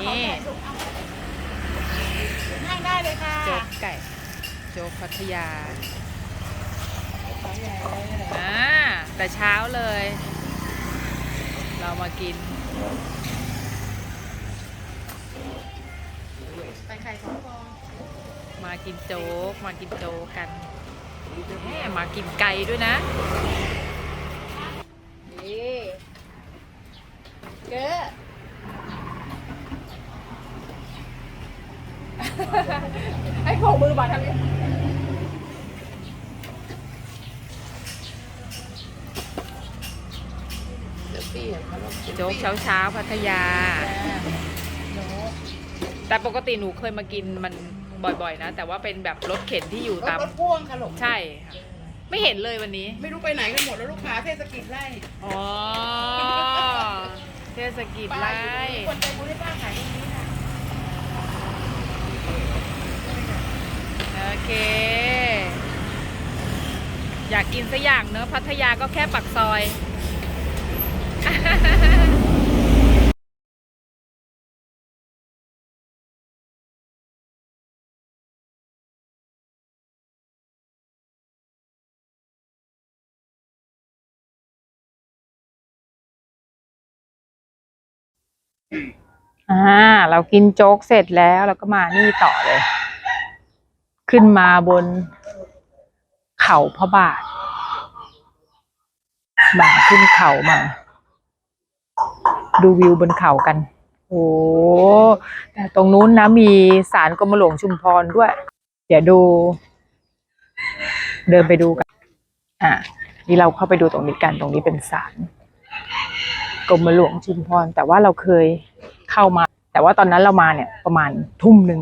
นี่นั่งได้เลยค่ะโจ๊กไก่ โจ๊กพัทยาอ่าแต่เช้าเลย เรามากินใส่ไข่สองฟองมากินโจ๊ก มากินโจ๊กกันแหมมากินไก่ด้วยนะนี่เก้อ ให้โขกมือบ่อยทำนี้โจ๊กเช้าเช้าๆพัทยา แต่ปกติหนูเคยมากินมันบ่อยๆนะ แต่ว่าเป็นแบบรถเข็นที่อยู่รถตาม รถพ่วงค่ะหลงใช่ค่ะไม่เห็นเลยวันนี้ ไม่รู้ไปไหนกันหมดแล้วลูกค้าเทศกิจไล่อ๋อ เทศกิจป้าไล่อยู่ตรงนี้คนใจบุญให้ป้าขายตรงนี้ค่ะ โอ เค อยากกินสักอย่างเนอะพัทยาก็แค่ปักซอยอ่า เรากินโจ๊กเสร็จแล้วเราก็มานี่ต่อเลย ขึ้นมาบนเขาพระบาทบ่าขึ้นเขามา ดูวิวบนเขากัน โอ้แต่ตรงนู้นนะมีศาลกรมหลวงชุมพรด้วย เดี๋ยวดู เดินไปดูกัน อ่านี่เราเข้าไปดูตรงนี้กัน ตรงนี้เป็นศาลกรมหลวงชุมพร แต่ว่าเราเคยเข้ามา แต่ว่าตอนนั้นเรามาเนี่ย ประมาณทุ่มหนึ่ง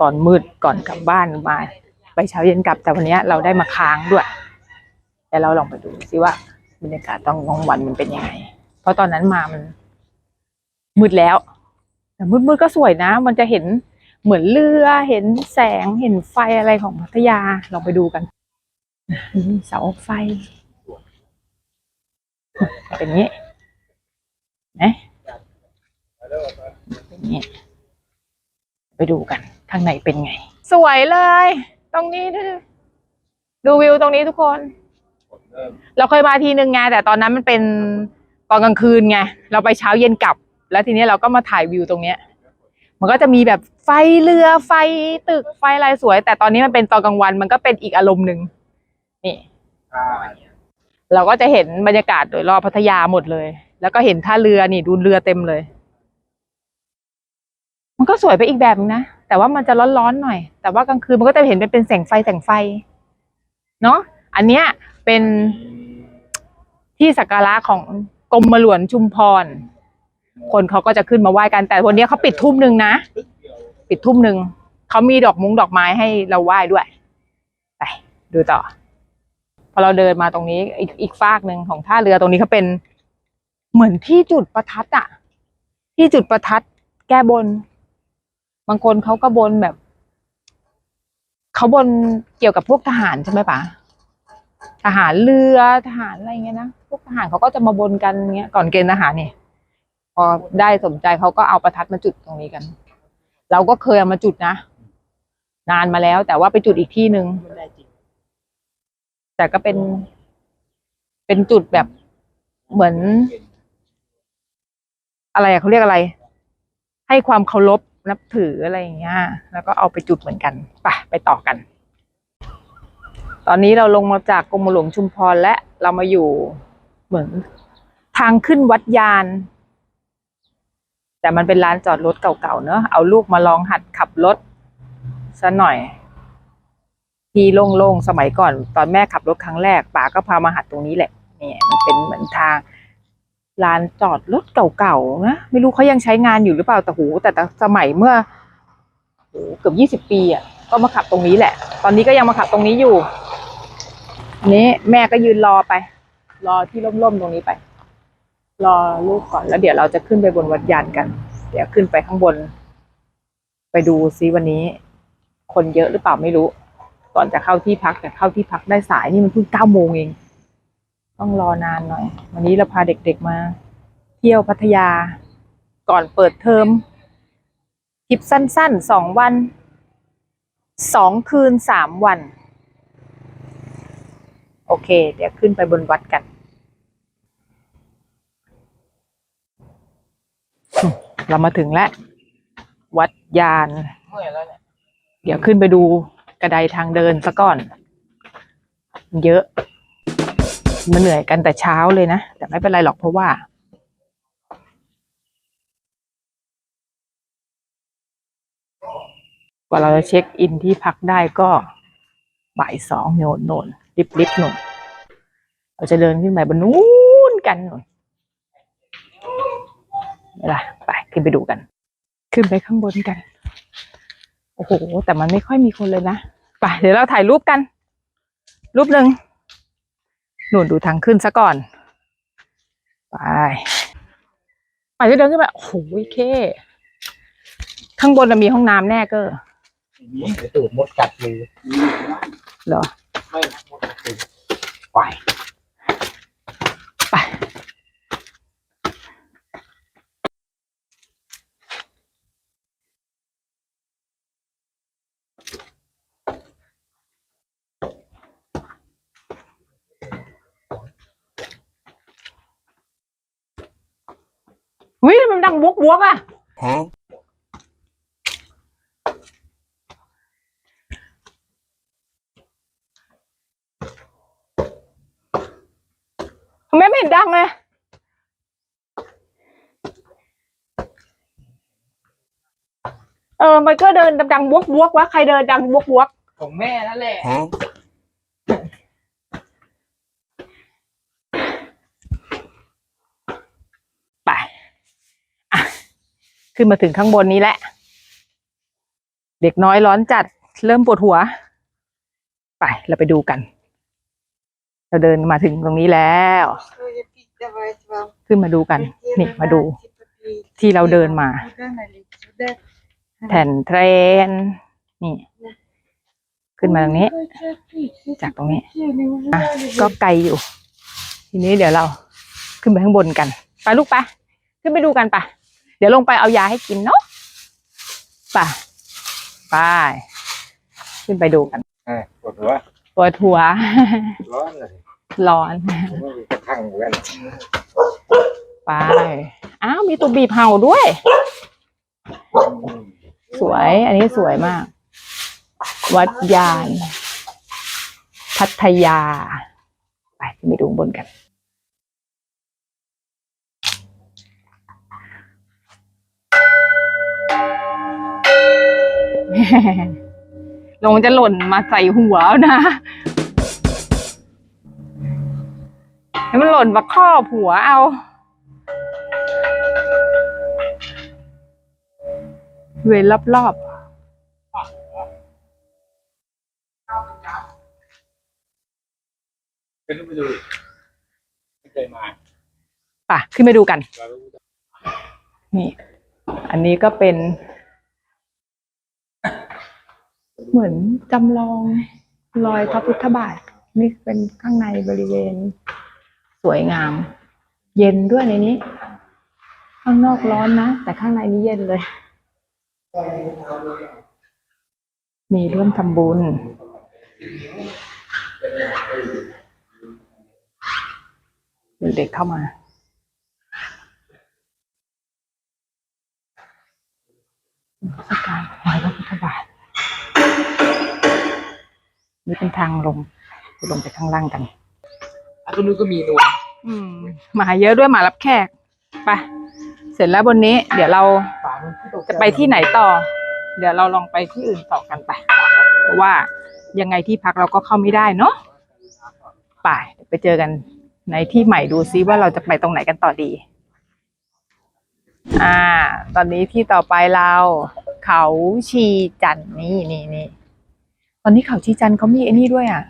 ตอนมืดก่อนกลับบ้านมาไปเช้าเย็นกลับ แต่วันนี้เราได้มาค้างด้วยแต่เราลองไปดูซิว่าบรรยากาศตอนกลางวันมันเป็นยังไง เพราะตอนนั้นมามันมืดแล้วแต่มืดๆก็สวยนะ มันจะเห็นเหมือนเรือเห็นแสงเห็นไฟอะไรของพัทยาลองไปดูกันเสาไฟ เป็นอย่างนี้นะเป็นอย่างนี้ ไปดูกันข้างในเป็นไง สวยเลย ตรงนี้ดูวิวตรงนี้ทุกคน เราเคยมาทีนึงไงแต่ตอนนั้นมันเป็นตอนกลางคืนไงเราไปเช้าเย็นกลับ แล้วทีนี้เราก็มาถ่ายวิวตรงเนี้ย มันก็จะมีแบบไฟเรือไฟตึกไฟอะไรสวย แต่ตอนนี้มันเป็นตอนกลางวันมันก็เป็นอีกอารมณ์หนึ่งนี่เราก็จะเห็นบรรยากาศโดยรอบพัทยาหมดเลย แล้วก็เห็นท่าเรือนี่ดูเรือเต็มเลย มันก็สวยไปอีกแบบนึงนะ แต่ว่ามันจะร้อนๆหน่อย แต่ว่ากลางคืนมันก็จะเห็นเป็นแสงไฟแสงไฟ เนาะอันเนี้ยเป็นที่สักการะของกรมหลวงชุมพร คนเขาก็จะขึ้นมาไหว้กัน แต่วันนี้เขาปิดทุ่มหนึ่งนะ ปิดทุ่มหนึ่ง เขามีดอกมุ้งดอกไม้ให้เราไหว้ด้วย ไปดูต่อ พอเราเดินมาตรงนี้ อีกอีกฟากหนึ่งของท่าเรือตรงนี้เขาเป็นเหมือนที่จุดประทัดอะที่จุดประทัดแก้บน บางคนเขาก็บนแบบเขาบนเกี่ยวกับพวกทหารใช่ไหมปะทหารเรือทหารอะไรเงี้ยนะพวกทหารเขาก็จะมาบนกันเงี้ยก่อนเกณฑ์ทหารเนี่ยพอได้สมใจเขาก็เอาประทัดมาจุดตรงนี้กัน เราก็เคยเอามาจุดนะนานมาแล้ว แต่ว่าไปจุดอีกที่หนึ่งแต่ก็เป็นเป็นจุดแบบเหมือน อะไรเขาเรียกอะไร ให้ความเคารพ นับถืออะไรอย่างเงี้ย แล้วก็เอาไปจุดเหมือนกันไปไปต่อกัน ตอนนี้เราลงมาจากกรมหลวงชุมพรและเรามาอยู่เหมือนทางขึ้นวัดยาน แต่มันเป็นร้านจอดรถเก่าๆเนอะเอาลูกมาลองหัดขับรถซะหน่อย ที่โล่งๆสมัยก่อน ตอนแม่ขับรถครั้งแรกป๋าก็พามาหัดตรงนี้แหละเนี่ยมันเป็นเหมือนทาง ลานจอดรถเก่าๆนะ ไม่รู้เขายังใช้งานอยู่หรือเปล่าแต่หู แต่สมัยเมื่อโหเกือบยี่สิบปีอะก็มาขับตรงนี้แหละ ตอนนี้ก็ยังมาขับตรงนี้อยู่นนี้แม่ก็ยืนรอไป รอที่ร่มๆตรงนี้ไป รอลูกก่อนแล้วเดี๋ยวเราจะขึ้นไปบนวัดยานกัน เดี๋ยวขึ้นไปข้างบน ไปดูซิวันนี้ คนเยอะหรือเปล่าไม่รู้ ก่อนจะเข้าที่พักแต่เข้าที่พักได้สายนี่มันเพิ่งเก้าโมงเอง ต้องรอนานหน่อย วันนี้เราพาเด็กๆมา เที่ยวพัทยา ก่อนเปิดเทอมทริปสั้นๆสองวันสองคืนสามวัน โอเค เดี๋ยวขึ้นไปบนวัดกัน เรามาถึงแล้ว วัดยานเมื่อยแล้วเนี่ยเดี๋ยวขึ้นไปดูกระไดทางเดินซะก่อน เยอะ มันเหนื่อยกันแต่เช้าเลยนะ แต่ไม่เป็นไรหรอกเพราะว่า กว่าเราจะเช็คอินที่พักได้ก็บ่ายสองโนนโนนริบริบหนุนเราจะเดินขึ้นไปบนนู้นกันหนุนเวลาไปขึ้นไปดูกัน ขึ้นไปข้างบนกัน โอ้โห แต่มันไม่ค่อยมีคนเลยนะ ไปเดี๋ยวเราถ่ายรูปกัน รูปหนึ่ง หนุนดูทางขึ้นซะก่อน ไปไปจะเดินขึ้นไปโอ้โหเค ข้างบนจะมีห้องน้ำแน่เก็นี่ไปตูดมดกัดมือเหรอ ไม่นะมดกัดมือไปไป วิทำไมมันดังบวกบวกๆอะทำไมไม่เห็นดังเลยเออ มันก็เดินดังบวกบวกๆวะใครเดินดังบวกบวกของแม่นั่นแหละ ๆไป อะ ขึ้นมาถึงข้างบนนี้แหละ เด็กน้อยร้อนจัดเริ่มปวดหัว ไปเราไปดูกัน เราเดินมาถึงตรงนี้แล้ว ขึ้นมาดูกัน นี่มาดู ที่เราเดินมา แผ่นเทรน นี่ ขึ้นมาตรงนี้ จากตรงนี้ก็ไกลอยู่ ทีนี้เดี๋ยวเราขึ้นไปข้างบนกัน ไปลูกไป ขึ้นไปดูกันไป เดี๋ยวลงไปเอายาให้กินเนาะไปไป ขึ้นไปดูกันอ่าปวดหัวปวดหัว ร้อนเลยร้อน ผมไม่มีกระทั่งเหมือนกันไป อ้าว มีตัวบีบเห่าด้วย สวย อันนี้สวยมาก วัดยาน พัทยา ไปขึ้นไปดูข้างบนกัน ลงจะหล่นมาใส่หัวเอานะให้มันหล่นมาครอบหัวเอา เวรรอบขึ้นไปดูไม่เคยมาๆป่ะ ขึ้นไปดูกันเรารู้นี่ อันนี้ก็เป็น เหมือนจำลองรอยพระพุทธบาทนี่เป็นข้างในบริเวณ สวยงาม เย็นด้วยในนี้ ข้างนอกร้อนนะ แต่ข้างในนี้เย็นเลย มีร่วมทำบุญเด็กๆเข้ามาสัการรอยพระพุทธบาท นี่เป็นทางลงลงไปข้างล่างกันอะตรงนู้นก็มีนวลอืมหมาเยอะด้วยหมารับแขกไปเสร็จแล้วบนนี้ เดี๋ยวเราฝามันที่ตกจะไปที่ไหนต่อ เดี๋ยวเราลองไปที่อื่นต่อกันไปเพราะว่ายังไงที่พักเราก็เข้าไม่ได้เนาะไปเดี๋ยวไปเจอกันในที่ใหม่ดูซิว่าเราจะไปตรงไหนกันต่อดี อ่า ตอนนี้ที่ต่อไปเรา เขาชีจันทร์นี่นี่นี่ต อนนี้เขาชีจันเขามีไอ้นี่ด้วยอะ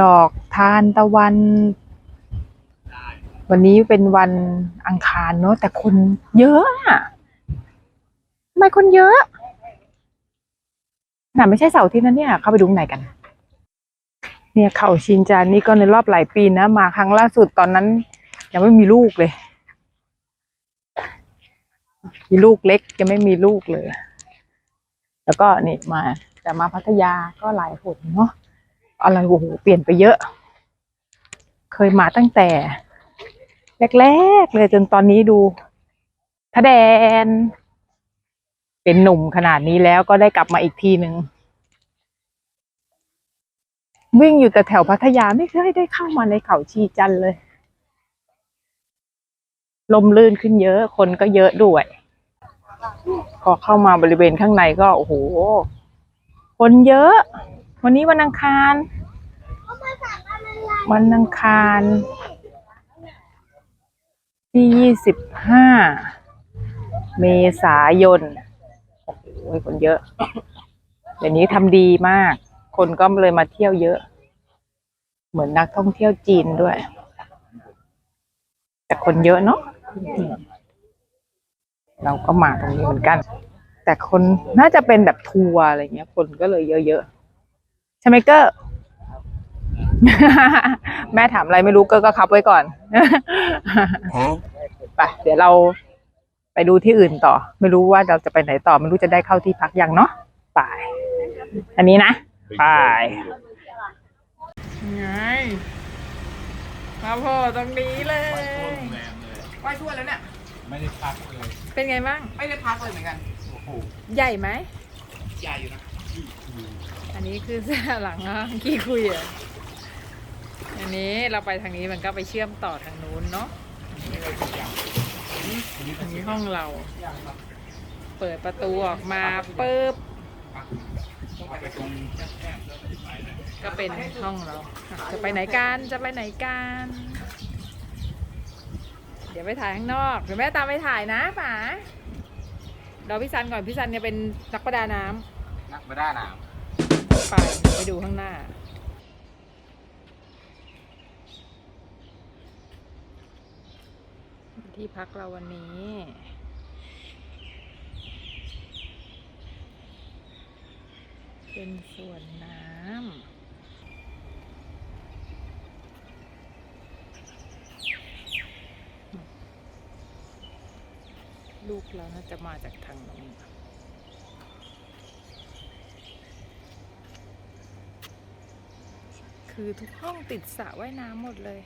ดอกทานตะวัน วันนี้เป็นวันอังคารเนอะแต่คนเยอะอะทำไมคนเยอะน่ะไม่ใช่เสาร์ที่นั่นเนี่ย เข้าไปดูข้างในกัน เนี่ยเขาชินจานนี่ก็ในรอบหลายปีนะมาครั้งล่าสุดตอนนั้น ยังไม่มีลูกเลย มีลูกเล็กจะไม่มีลูกเลย แล้วก็นี่มา แต่มาพัทยาก็หลายหนเนาะอะไรโอ้โหเปลี่ยนไปเยอะ เคยมาตั้งแต่แรกๆเลยจนตอนนี้ดูทะแดน เป็นหนุ่มขนาดนี้แล้วก็ได้กลับมาอีกทีหนึ่งวิ่งอยู่แต่แถวพัทยาไม่เคยได้เข้ามาในเขาชีจันเลย ลมลื่นขึ้นเยอะ คนก็เยอะด้วย พอเข้ามาบริเวณข้างในก็โอ้โห คนเยอะ วันนี้วันอังคาร วันอังคารที่ยี่สิบห้าเมษายนโอ้โหคนเยอะ เดี๋ยวนี้ทำดีมาก คนก็เลยมาเที่ยวเยอะ เหมือนนักท่องเที่ยวจีนด้วย แต่คนเยอะเนาะเราก็มาตรงนี้เหมือนกัน แต่คนน่าจะเป็นแบบทัวร์อะไรเงี้ย คนก็เลยเยอะๆใช่ไหมเกอร์แม่ถามอะไรไม่รู้เกอร์ก็คับไว้ก่อนไปเดี๋ยวเราไปดูที่อื่นต่อ ไม่รู้ว่าเราจะไปไหนต่อ ไม่รู้จะได้เข้าที่พักยังเนาะไปอันนี้นะไปไงมาพอตรงนี้เลยไหว้ทั่วแล้วเนี่ยไม่ได้พักเลย เป็นไงบ้าง ไม่ได้พักเลยเหมือนกัน โอ้โหใหญ่ไหม ใหญ่อยู่นะอันนี้คือเสื้อหลังอะขี้คุยอะอันนี้เราไปทางนี้มันก็ไปเชื่อมต่อทางนู้นเนาะอันนี้ห้องเราเปิดประตูออกมาปุ๊บไปตรงก็เป็นห้องเราจะไปไหนกันจะไปไหนกันเดี๋ยวไปถ่ายข้างนอกเดี๋ยวแม่ตามไปถ่ายนะป๋าเราพี่ซันก่อนพี่ซันเนี่ยเป็นนักประดาน้ำนักไม่ได้หนาวไปไปดูข้างหน้า ที่พักเราวันนี้ เป็นสวนน้ำลูก เราน่าจะมาจากทางนู้นคือทุกห้องติดสระว่ายน้ำหมดเลย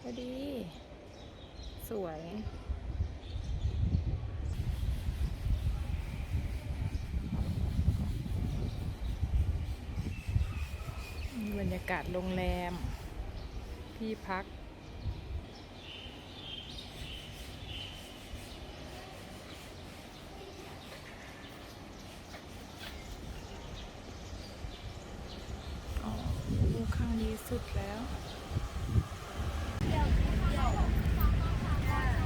พอดี สวย บรรยากาศโรงแรม ที่พัก อ๋อลูกข้างนี้สุดแล้ว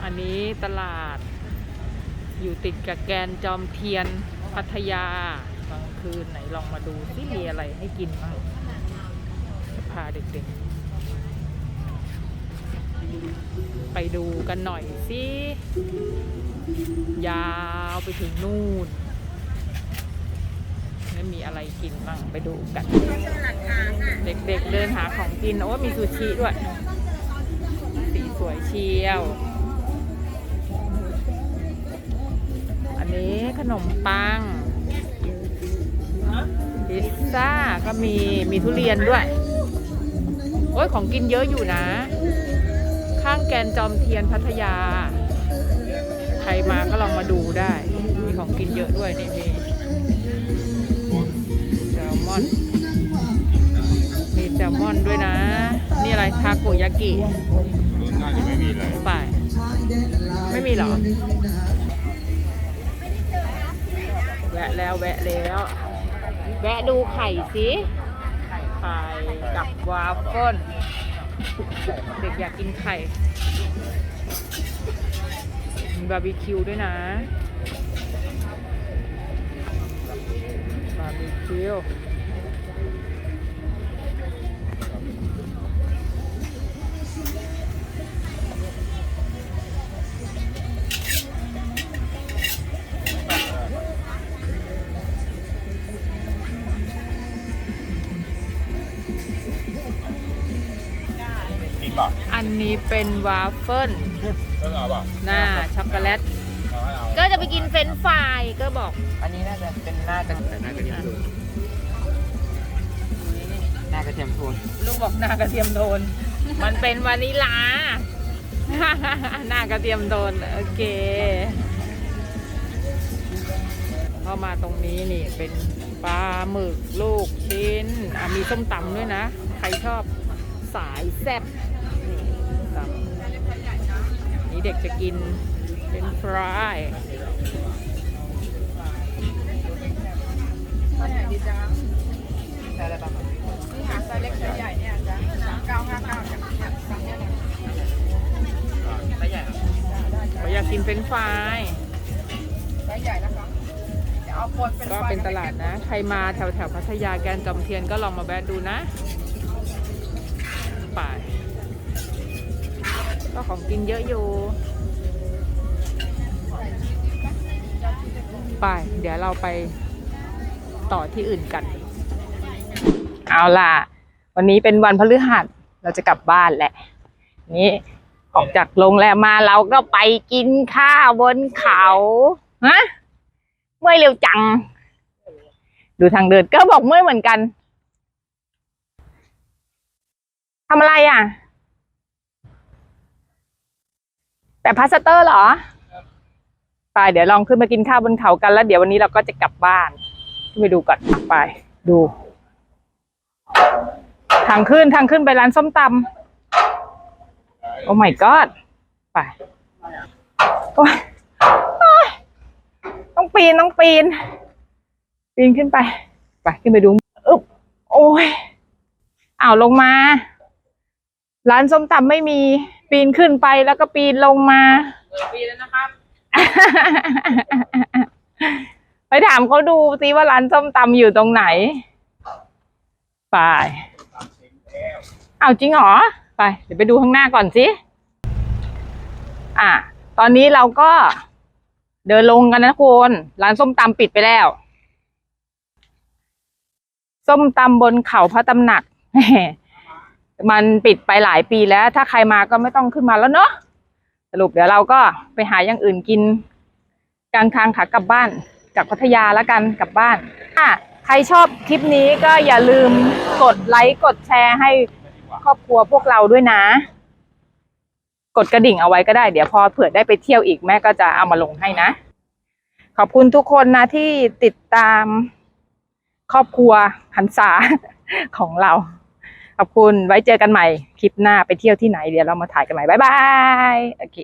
อันนี้ ตลาด อยู่ติดกับแกนจอมเทียนพัทยากลางคืนไหนลองมาดูที่มีอะไรให้กินบ้างจะพาเด็กๆ ไปดูกันหน่อยสิยาวไปถึงนู่นแล้วมีอะไรกินบ้างไปดูกัน เด็กๆเดินหาของกิน โอ้ มีซูชิด้วย สีสวยเชียว นนี้ขนมปัง พิซซ่าก็มี มีทุเรียนด้วย โอ้ยของกินเยอะอยู่นะ ข้างแกนจอมเทียนพัทยา ใครมาก็ลองมาดูได้ มีของกินเยอะด้วยนี่มีแซลมอนมีแซลมอนด้วยนะ นี่อะไรทาโกยากิน่าจะไม่มีเลยไปไม่มีเหรอะแล้วแวะแล้ว แวะดูไข่สิไข่กับวาฟเฟิลเด็กอยากกินไข่มีบาร์บีคิวด้วยนะบาร์บีคิว เป็นวาฟเฟิลเออเอาป่ะหน้าช็อกโกแลตจะไปกินเฟรนช์ฟรายก็บอก อันนี้น่าจะเป็นหน้ากระแต่หน้ากระเทียมโดนหน้ากระเทียมโทนลูกบอกหน้ากระเทียมโดนมันเป็นวานิลา หน้ากระเทียมโดนโอเค พอมาตรงนี้นี่เป็นปลาหมึกลูกชิ้นอะมีส้มตำด้วยนะ ใครชอบสายแซ่บนี่ตำ นี่เด็กจะกินเป็นฟรายข้าวใช่แล้วป่ะนี่หาไซส์เล็กไซส์ใหญ่เนี่ยจ้ะสามเก้าห้าเก้าจ้ะสั่งเนี่ยเลยไม่ใหญ่ครับเขาอยากกินเฟรนฟรายไซส์ใหญ่นะคะเดี๋ยวเอาคนเป็นก็เป็นตลาดนะ ใครมาแถวแถวพัทยาแกนจอมเทียนก็ลองมาแวะดูนะ ของกินเยอะอยู่ ไป เดี๋ยวเราไปต่อที่อื่นกัน เอาล่ะ วันนี้เป็นวันพฤหัสเราจะกลับบ้านแหละ นี่ออกจากโรงแรมมาเราก็ไปกินข้าวบนเขาฮะเมื่อยเร็วจัง ดูทางเดินก็บอกเมื่อยเหมือนกันทำอะไรอะ แต่พลาสเตอร์เหรอไปเดี๋ยวลองขึ้นมากินข้าวบนเขากันแล้วเดี๋ยววันนี้เราก็จะกลับบ้านขึ้นไปดูก่อนไป ดู ทางขึ้นทางขึ้นไปร้านส้มตำโอ้ my god ไปโอ๊ยต้องปีนต้องปีน ปีนขึ้นไป ไปขึ้นไปดูอึ๊บโอ้ยอ้าวลงมา ร้านส้มตำไม่มี ปีนขึ้นไปแล้วก็ปีนลงมาปีแล้วนะครับไปถามเขาดูซิว่าร้านส้มตำอยู่ตรงไหน ไป เอาวจริงเหรอ ไป เดี๋ยวไปดูข้างหน้าก่อนสิอะ ตอนนี้เราก็เดินลงกันนะคุณร้านส้มตำปิดไปแล้ว ส้มตำบนเขาพระตำหนัก มันปิดไปหลายปีแล้ว ถ้าใครมาก็ไม่ต้องขึ้นมาแล้วเนาะสรุปเดี๋ยวเราก็ไปหาอย่างอื่นกินกลางทางขากลับบ้านจากพัทยาแล้วกันกลับบ้านอะใครชอบคลิปนี้ก็อย่าลืมกดไลค์กดแชร์ให้ครอบครัวพวกเราด้วยนะ กดกระดิ่งเอาไว้ก็ได้เดี๋ยวพอเผื่อได้ไปเที่ยวอีกแม่ก็จะเอามาลงให้นะ ขอบคุณทุกคนนะที่ติดตามครอบครัวหันษาของเรา ขอบคุณไว้เจอกันใหม่ คลิปหน้าไปเที่ยวที่ไหนเดี๋ยวเรามาถ่ายกันใหม่ บ๊ายบาย โอเค